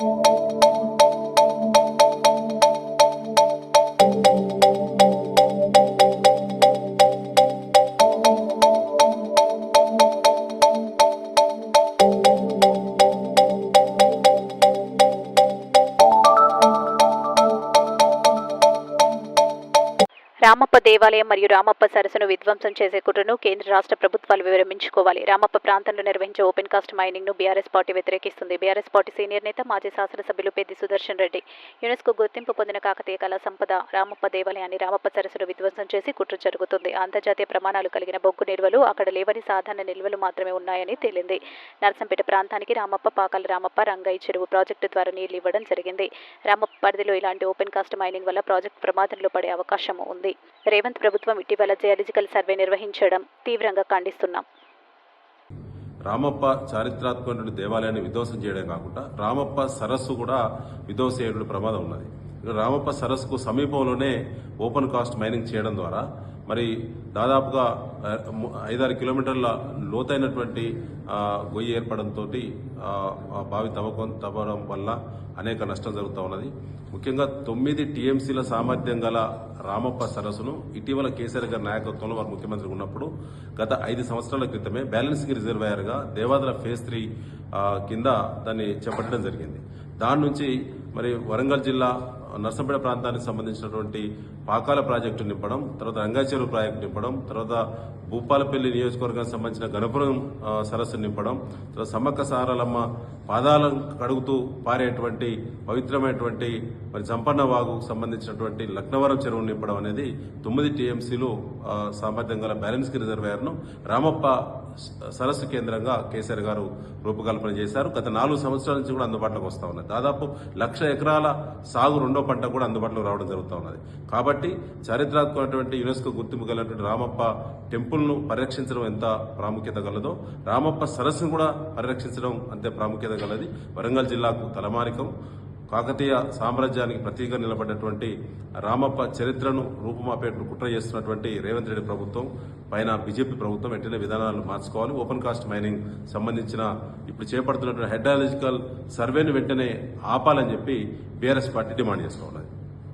you Ramappa దేవాలయం మరియు రామప్ప సరస్సును విధ్వంసం చేసే కుట్రను కేంద్ర రాష్ట్ర ప్రభుత్వాలు విరమించుకోవాలి రామప్ప ప్రాంతంలో నిర్వహించే ఓపెన్ కాస్ట్ మైనింగ్ను బీఆర్ఎస్ పార్టీ వ్యతిరేకిస్తుంది. బీఆర్ఎస్ పార్టీ సీనియర్ నేత మాజీ శాసనసభ్యులు పెద్ది సుదర్శన్ రెడ్డి. యునెస్కో గుర్తింపు పొందిన కాకతీయ కళా సంపద రామప్ప దేవాలయాన్ని రామప్ప సరస్సును విధ్వంసం చేసి కుట్ర జరుగుతుంది. అంతర్జాతీయ ప్రమాణాలు కలిగిన బొగ్గు నిల్వలు అక్కడ లేవని సాధారణ నిల్వలు మాత్రమే ఉన్నాయని తేలింది. నర్సంపేట ప్రాంతానికి రామప్ప పాకాల రామప్ప రంగయ్య చెరువు ప్రాజెక్టు ద్వారా నీళ్ళు ఇవ్వడం జరిగింది. రామప్ప పరిధిలో ఇలాంటి ఓపెన్ కాస్ట్ మైనింగ్ వల్ల ప్రాజెక్టు ప్రమాదంలో పడే అవకాశం ఉంది. రేవంత్ ప్రభుత్వం ఇటీవల జియాలజికల్ సర్వే నిర్వహించడం తీవ్రంగా ఖండిస్తున్నాం. రామప్ప చారిత్రాత్మకమైన దేవాలయాన్ని విధ్వంసం చేయడం కాకుండా రామప్ప సరస్సు కూడా విధ్వంసం చేయడం ప్రమాదం ఉన్నది. రామప్ప సరస్సుకు సమీపంలోనే ఓపెన్ కాస్ట్ మైనింగ్ చేయడం ద్వారా మరి దాదాపుగా ఐదారు కిలోమీటర్ల లోతైనటువంటి గొయ్యి ఏర్పడంతో బావి తవ్వకం తవ్వడం వల్ల అనేక నష్టం జరుగుతూ ఉన్నది. ముఖ్యంగా తొమ్మిది టీఎంసీల సామర్థ్యం గల రామప్ప సరస్సును ఇటీవల కేసీఆర్ గారి నాయకత్వంలో వారు ముఖ్యమంత్రి ఉన్నప్పుడు గత ఐదు సంవత్సరాల క్రితమే బ్యాలెన్సింగ్ రిజర్వాయర్గా దేవాదల ఫేజ్ త్రీ కింద దాన్ని చేపట్టడం జరిగింది. దాని నుంచి మరి వరంగల్ జిల్లా నర్సంపేట ప్రాంతానికి సంబంధించినటువంటి పాకాల ప్రాజెక్టు నింపడం తర్వాత రంగాచెరువు ప్రాజెక్టు నింపడం తర్వాత భూపాలపల్లి నియోజకవర్గానికి సంబంధించిన గణపురం సరస్సు నింపడం తర్వాత సమ్మక్క సారాలమ్మ పాదాలను కడుగుతూ పారేటువంటి పవిత్రమైనటువంటి మరి సంపన్న వాగుకు సంబంధించినటువంటి లక్నవరం చెరువు నింపడం అనేది తొమ్మిది టీఎంసీలు సామర్థ్యం గల బ్యాలెన్స్ రిజర్వేయర్ను రామప్ప స- సరస్సు కేంద్రంగా కేసీఆర్ గారు రూపకల్పన చేశారు. గత నాలుగు సంవత్సరాల నుంచి కూడా అందుబాటులోకి వస్తూ ఉన్నది దాదాపు లక్ష ఎకరాల సాగు రెండు పంట కూడా అందుబాటులో రావడం జరుగుతూ ఉన్నది. కాబట్టి చారిత్రాత్మకమైనటువంటి యునెస్కో గుర్తింపు కలిగినటువంటి రామప్ప టెంపుల్ను పరిరక్షించడం ఎంత ప్రాముఖ్యత గలదో రామప్ప సరస్సును కూడా పరిరక్షించడం అంతే ప్రాముఖ్యత గలది. వరంగల్ జిల్లాకు తలమానికం. కాకతీయ సామ్రాజ్యానికి ప్రతీకగా నిలబడినటువంటి రామప్ప చరిత్రను రూపుమాపేట్లు కుట్ర చేస్తున్నటువంటి రేవంత్ రెడ్డి ప్రభుత్వం పైన బీజేపీ ప్రభుత్వం వెంటనే విధానాలు మార్చుకోవాలి. ఓపెన్ కాస్ట్ మైనింగ్ సంబంధించిన ఇప్పుడు చేపడుతున్నటువంటి హెడ్రాలజికల్ సర్వేను వెంటనే ఆపాలని చెప్పి బీఆర్ఎస్ పార్టీ డిమాండ్ చేసుకోవాలి.